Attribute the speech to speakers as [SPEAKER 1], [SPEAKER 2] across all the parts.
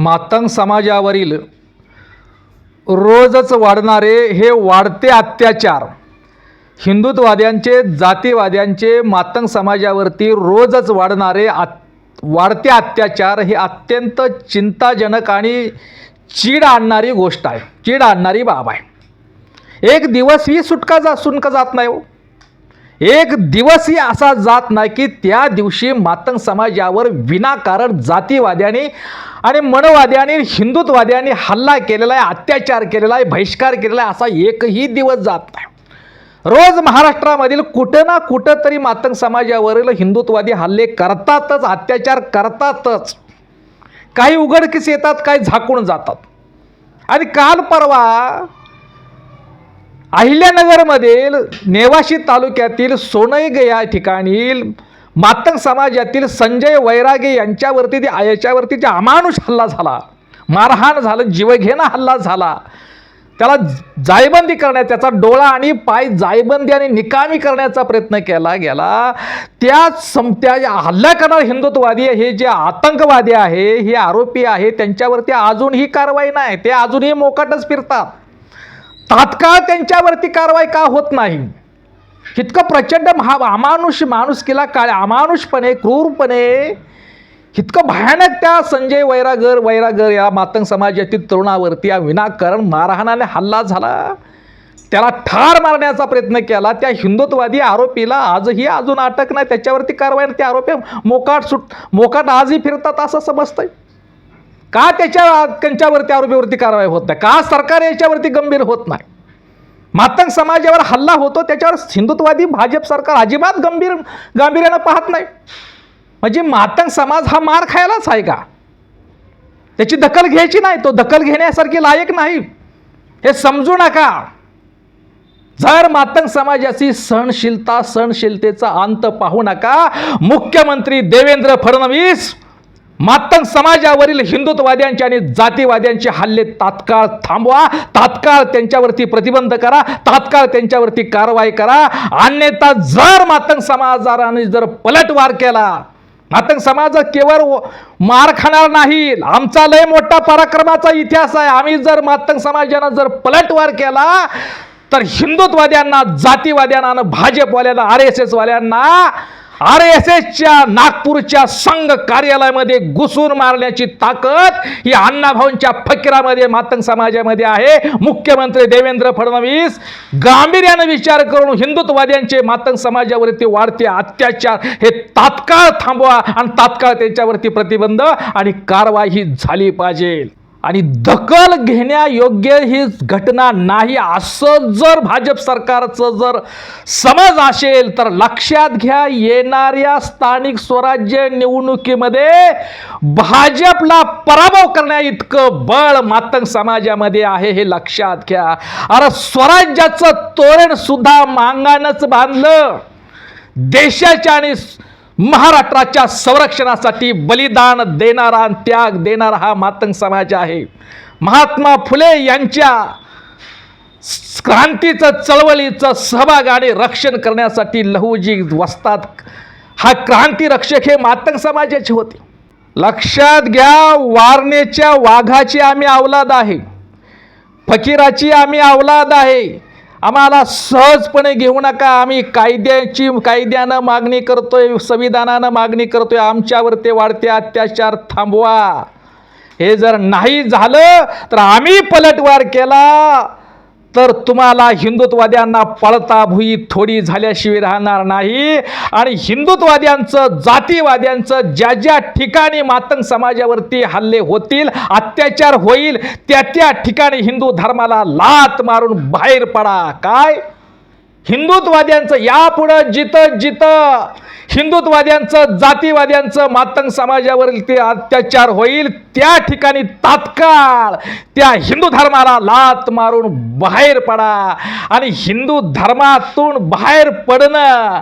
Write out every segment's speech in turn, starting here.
[SPEAKER 1] मातंग समाजावरील रोजच वाढणारे हे वाढते अत्याचार. हिंदुत्ववाद्यांचे जातीवाद्यांचे मातंग समाजावरती रोजच वाढणारे आत वाढते अत्याचार हे अत्यंत चिंताजनक आणि चीड आणणारी गोष्ट आहे. चीड आणणारी बाब आहे. एक दिवस ही सुटका जा सुटका जात नाही हो. एक दिवसही असा जात नाही की त्या दिवशी मातंग समाजावर विनाकारण जातीवाद्यांनी आणि मनवाद्याने हिंदुत्ववाद्यांनी हल्ला केलेला आहे अत्याचार केलेला आहे बहिष्कार केलेला आहे असा एकही दिवस जात नाही. रोज महाराष्ट्रामधील कुठं ना कुठं तरी मातंग समाजावरील हिंदुत्ववादी हल्ले करतातच अत्याचार करतातच. काही उघडकीस येतात काही झाकून जातात. आणि काल परवा अहिल्यानगरमधील नेवाशी तालुक्यातील सोनईग या ठिकाणी मातंग समाजातील संजय वैरागे यांच्यावरती ते याच्यावरती जे अमानुष हल्ला झाला मारहाण झालं जीवघेणा हल्ला झाला त्याला जायबंदी करण्यात त्याचा डोळा आणि पाय जायबंदी आणि निकामी करण्याचा प्रयत्न केला गेला. त्या समत्या हल्ला करणारे हिंदुत्ववादी हे जे आतंकवादी आहे हे आरोपी आहे त्यांच्यावरती अजूनही कारवाई नाही ते अजूनही मोकाटच फिरतात. तात्काळ त्यांच्यावरती कारवाई का होत नाही? इतकं प्रचंड महा अमानुष माणूस केला काळ अमानुषपणे क्रूरपणे इतकं भयानक त्या संजय वैरागर वैरागर या मातंग समाजातील तरुणावरती या विनाकारण मारहाणाने हल्ला झाला. त्याला ठार मारण्याचा प्रयत्न केला. त्या हिंदुत्ववादी आरोपीला आजही अजून अटक नाही. त्याच्यावरती कारवाई त्या ते आरोपी मोकाट सुट मोकाट आजही फिरतात असं समजतंय. का त्याच्या त्यांच्यावरती आरोपीवरती कारवाई होत नाही? का सरकार याच्यावरती गंभीर होत नाही? मातंग समाजावर हल्ला होतो त्याच्यावर हिंदुत्ववादी भाजप सरकार अजिबात गंभीर गांभीर्यानं पाहत नाही. म्हणजे मातंग समाज हा मार खायलाच आहे का? त्याची दखल घ्यायची नाही तो दखल घेण्यासारखी लायक नाही. हे समजू नका. जर मातंग समाजाची सहनशीलता सहनशीलतेचा अंत पाहू नका मुख्यमंत्री देवेंद्र फडणवीस मातंग समाजावरील हिंदुत्ववाद्यांचे आणि जातीवाद्यांचे हल्ले तात्काळ थांबवा तात्काळ त्यांच्यावरती प्रतिबंध करा तात्काळ त्यांच्यावरती कारवाई करा. अन्यथा जर मातंग समाजाने जर पलटवार केला मातंग समाज केवळ मार खाणार नाही. आमचा लय मोठा पराक्रमाचा इतिहास आहे. आम्ही जर मातंग समाजानं जर पलटवार केला तर हिंदुत्ववाद्यांना जातीवाद्यांना भाजपवाल्यांना आर एस एसवाल्यांना आर एस एसच्या नागपूरच्या संघ कार्यालयामध्ये घुसून मारण्याची ताकद ही अण्णाभाऊंच्या फकीरामध्ये मातंग समाजामध्ये आहे. मुख्यमंत्री देवेंद्र फडणवीस गांभीर्यानं विचार करून हिंदुत्ववाद्यांचे मातंग समाजावरती वाढते अत्याचार हे तात्काळ थांबवा आणि तात्काळ त्यांच्यावरती प्रतिबंध आणि कारवाई झाली पाहिजे. आणि दखल घेण्यायोग्य ही घटना नाही. असं जर भाजप सरकारचं जर समज असेल तर लक्षात घ्या येणाऱ्या स्थानिक स्वराज्य निवडणुकीमध्ये भाजपला पराभव करण्या इतकं बळ मातंग समाजामध्ये आहे हे लक्षात घ्या. अरे स्वराज्याचं तोरण सुद्धा मांगानच बांधलं. देशाच्या आणि महाराष्ट्राच्या संरक्षणासाठी बलिदान देणारा आणि त्याग देणारा हा मातंग समाज आहे. महात्मा फुले यांच्या क्रांतीचं चळवळीचं सहभाग आणि रक्षण करण्यासाठी लहुजी वस्तात. हा क्रांती रक्षक हे मातंग समाजाचे होते. लक्षात घ्या वारणेच्या वाघाची आम्ही अवलाद आहे. फकीराची आम्ही अवलाद आहे. आम्हाला सहजपणे घेऊ नका. आम्ही कायद्याची कायद्यानं मागणी करतोय संविधानानं मागणी करतोय. आमच्यावर ते वाढते अत्याचार थांबवा. हे जर नाही झालं तर आम्ही पलटवार केला. तर तुम्हाला हिंदुत्ववाद्यांना पळता भुई थोडी झाल्याशिवाय राहणार नाही. आणि हिंदुत्ववाद्यांचं जातीवाद्यांचं ज्या ज्या ठिकाणी मातंग समाजावरती हल्ले होतील अत्याचार होईल त्या त्या ठिकाणी हिंदू धर्माला लात मारून बाहेर पडा. काय? हिंदुत्ववाद्यांचं यापुढं जिथं जिथं हिंदुत्ववाद्यांचं जातीवाद्यांचं मातंग समाजावरील ते अत्याचार होईल त्या ठिकाणी तात्काळ त्या हिंदू धर्माला लात मारून बाहेर पडा. आणि हिंदू धर्मातून बाहेर पडणं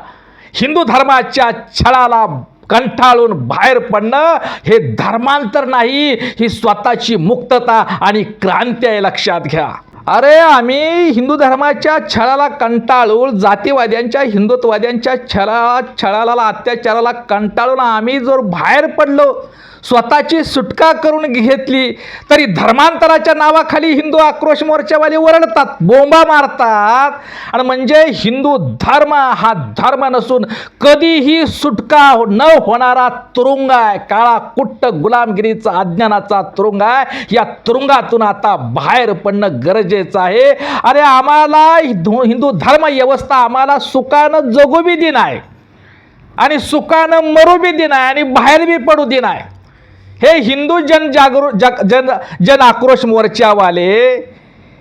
[SPEAKER 1] हिंदू धर्माच्या छळाला कंठाळून बाहेर पडणं हे धर्मांतर नाही ही स्वतःची मुक्तता आणि क्रांती आहे लक्षात घ्या. अरे आम्ही हिंदू धर्माच्या छळाला कंटाळून जातीवाद्यांच्या हिंदुत्ववाद्यांच्या छळा छळाला अत्याचाराला कंटाळून आम्ही जर बाहेर पडलो स्वतःची सुटका करून घेतली तरी धर्मांतराच्या नावाखाली हिंदू आक्रोश मोर्चावाले ओरडतात बोंबा मारतात. आणि म्हणजे हिंदू धर्म हा धर्म नसून कधीही सुटका न होणारा तुरुंग आहे. काळा कुट्ट गुलामगिरीचा अज्ञानाचा तुरुंग आहे. या तुरुंगातून आता बाहेर पडणं गरजेचं आहे. अरे आम्हाला हिंदू हिंदू धर्म व्यवस्था आम्हाला सुखानं जगू बी दिन आहे आणि सुखानं मरू बी दिन आहे आणि बाहेर बी पडू दिन आहे हे हिंदू जनजागृ जग जन जन आक्रोश मोर्चावाले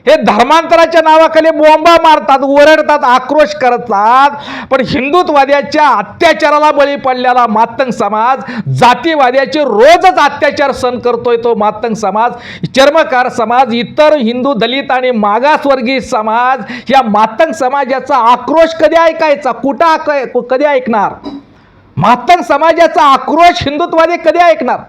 [SPEAKER 1] हे धर्मांतराच्या नावाखाली बोंबा मारतात ओरडतात आक्रोश करतात पण हिंदुत्वाद्याच्या अत्याचाराला बळी पडलेला मातंग समाज जातीवाद्याचे रोजच अत्याचार सहन करतोय तो मातंग समाज चर्मकार समाज इतर हिंदू दलित आणि मागासवर्गीय समाज या मातंग समाजाचा आक्रोश कधी ऐकायचा? कुठं आक कधी ऐकणार? मातंग समाजाचा आक्रोश हिंदुत्वादी कधी ऐकणार?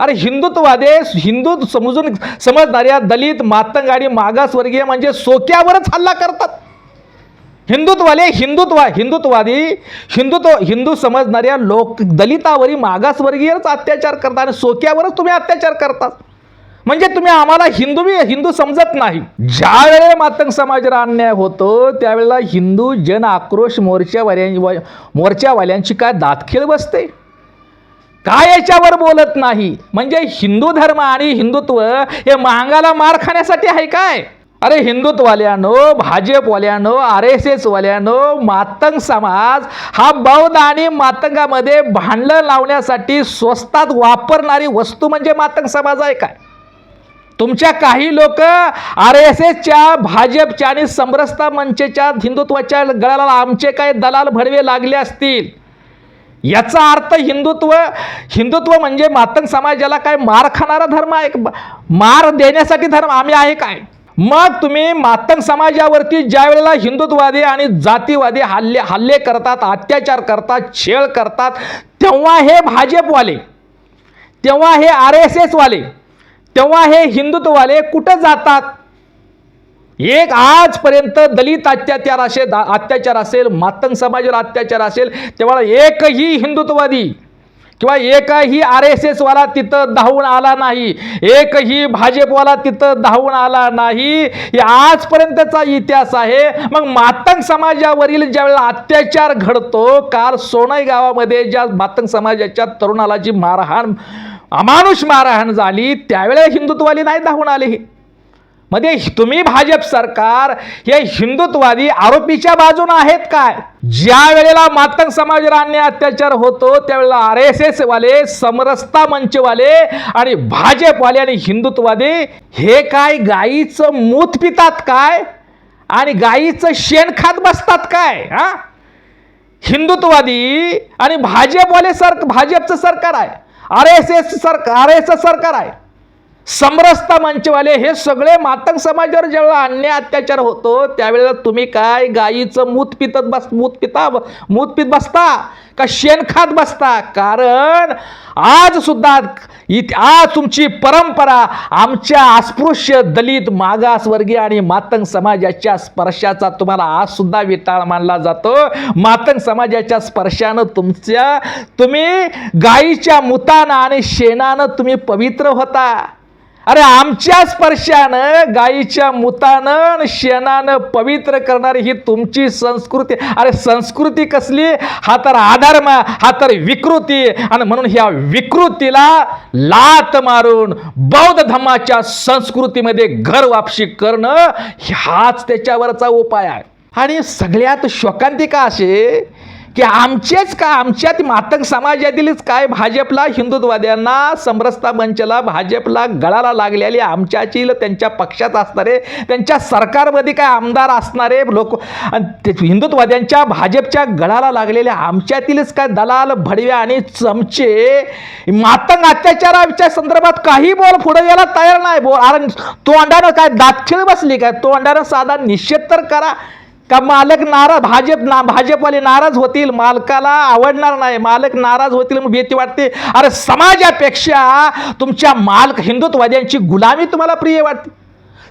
[SPEAKER 1] अरे हिंदुत्ववादे हिंदू समजून समजणाऱ्या दलित मातंग आणि मागासवर्गीय म्हणजे सोक्यावरच हल्ला करतात. हिंदुत्वाले हिंदुत्वा हिंदुत्वादी हिंदुत्व हिंदू समजणाऱ्या लोक दलितावरी मागासवर्गीयच अत्याचार करतात आणि सोक्यावरच तुम्ही अत्याचार करतात. म्हणजे तुम्ही आम्हाला हिंदू बी हिंदू समजत नाही. ज्या वेळेला मातंग समाजाला अन्याय होतो त्यावेळेला हिंदू जन आक्रोश मोर्चावाल्या मोर्चावाल्यांची काय दातखीळ बसते? काय याच्यावर बोलत नाही? म्हणजे हिंदू धर्म आणि हिंदुत्व हे महागाला मार खाण्यासाठी आहे काय? अरे हिंदुत्ववाल्यानो भाजपवाल्यानो आर एस एसवाल्यानो मातंग समाज हा बौद्ध आणि मातंगामध्ये भांडलं लावण्यासाठी स्वस्तात वापरणारी वस्तू म्हणजे मातंग समाज आहे काय? तुमच्या काही लोक आर एस एसच्या भाजपच्या आणि समरसता मंचेच्या हिंदुत्वाच्या गळाला आमचे काय दलाल भडवे लागले असतील? याचा अर्थ हिंदुत्व हिंदुत्व म्हणजे मातंग समाजाला काय मार खाणारा धर्म आहे? मार देण्यासाठी धर्म आम्ही आहे काय? मग तुम्ही मातंग समाजावरती ज्या वेळेला हिंदुत्ववादी आणि जातीवादी हल्ले हल्ले करतात अत्याचार करतात छेळ करतात तेव्हा हे भाजपवाले तेव्हा हे आर एस एसवाले तेव्हा हे हिंदुत्ववाले कुठं जातात? एक आजपर्यंत दलित अत्याचार असेल अत्याचार असेल मातंग समाजावर अत्याचार असेल तेव्हा एकही हिंदुत्ववादी किंवा एकही आर एस एसवाला तिथं धावून आला नाही एकही भाजपवाला तिथं धावून आला नाही हे आजपर्यंतचा इतिहास आहे. मग मातंग समाजावरील ज्यावेळेला अत्याचार घडतो काल सोनई गावामध्ये ज्या मातंग समाजाच्या तरुणाला जी मारहाण अमानुष मारहाण झाली त्यावेळेला हिंदुत्ववादी नाही धावून आले मध्ये तुम्ही भाजप सरकार हे हिंदुत्वादी आरोपीच्या बाजूने आहेत काय? ज्या वेळेला मातंग समाजावर अत्याचार होतो त्यावेळेला आर एस एस वाले समरसता मंचवाले आणि भाजपवाले आणि हिंदुत्वादी हे काय गाईचं मूत पितात काय? आणि गाईचं शेण खात बसतात काय? हा? हिंदुत्ववादी आणि भाजपवाले सर भाजपचं सरकार आहे. आर एस एस सरकार आर एस एस सरकार आहे. समरसता मंचवाले हे सगळे मातंग समाजावर जेव्हा अन्याय अत्याचार होतो त्यावेळेला तुम्ही काय? गाईचं मूत पितत बस मूत पिता मूत पित बसता का शेण खात बसता? कारण आज सुद्धा इत आज तुमची परंपरा आमच्या अस्पृश्य दलित मागासवर्गीय आणि मातंग समाजाच्या स्पर्शाचा तुम्हाला आज सुद्धा विटाळ मानला जातो. मातंग समाजाच्या स्पर्शानं तुमच्या तुम्ही गाईच्या मुतानं आणि शेणानं तुम्ही पवित्र होता. अरे आमच्या स्पर्शानं गाईच्या मुतानं आणि शेणानं पवित्र करणारी ही तुमची संस्कृती. अरे संस्कृती कसली? हा तर आधर्म हा तर विकृती. आणि म्हणून ह्या विकृतीला लात मारून बौद्ध धर्माच्या संस्कृतीमध्ये घर वापशी करणं हाच त्याच्यावरचा उपाय आहे. आणि सगळ्यात शोकांतिका असे की आमचेच का आमच्यात मातंग समाजातीलच काय? भाजपला हिंदुत्ववाद्यांना समरसता मंचला भाजपला गळाला लागलेली आमच्याची त्यांच्या पक्षात असणारे त्यांच्या सरकारमध्ये काय आमदार असणारे लोक हिंदुत्ववाद्यांच्या ते भाजपच्या गळाला लागलेल्या आमच्यातीलच काय दलाल भडव्या आणि चमचे? मातंग अत्याचाराच्या संदर्भात काही बोल पुढे यायला तयार नाही. बोल अरे तोंडानं काय दातखिळ बसली काय? तो अंडानं साधा निषेध तर करा. का मालक नाराज भाजप ना भाजपवाले नाराज होतील? मालकाला आवडणार नाही. मालक नाराज होतील मग भीती वाटते. अरे समाजापेक्षा तुमच्या मालक हिंदुत्ववाद्यांची गुलामी तुम्हाला प्रिय वाटते.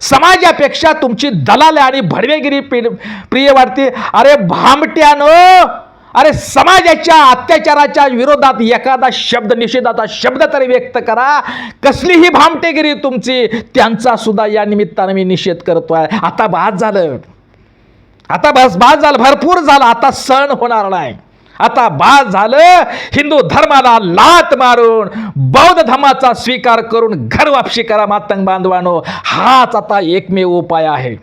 [SPEAKER 1] समाजापेक्षा तुमची दलाल आणि भडवेगिरी प्रिय वाटते. अरे भामट्यानं अरे समाजाच्या अत्याचाराच्या विरोधात एखादा शब्द निषेधाचा शब्द तरी व्यक्त करा. कसलीही भामटेगिरी तुमची त्यांचा सुद्धा या निमित्तानं मी निषेध करतो आहे आता बाद झालं. आता बस बाद झालं भरपूर झालं. आता सण होणार नाही. आता बाद झालं. हिंदू धर्माला लात मारून बौद्ध धर्माचा स्वीकार करून घर वापशी करा मातंग बांधवानो. हाच आता एकमेव उपाय आहे.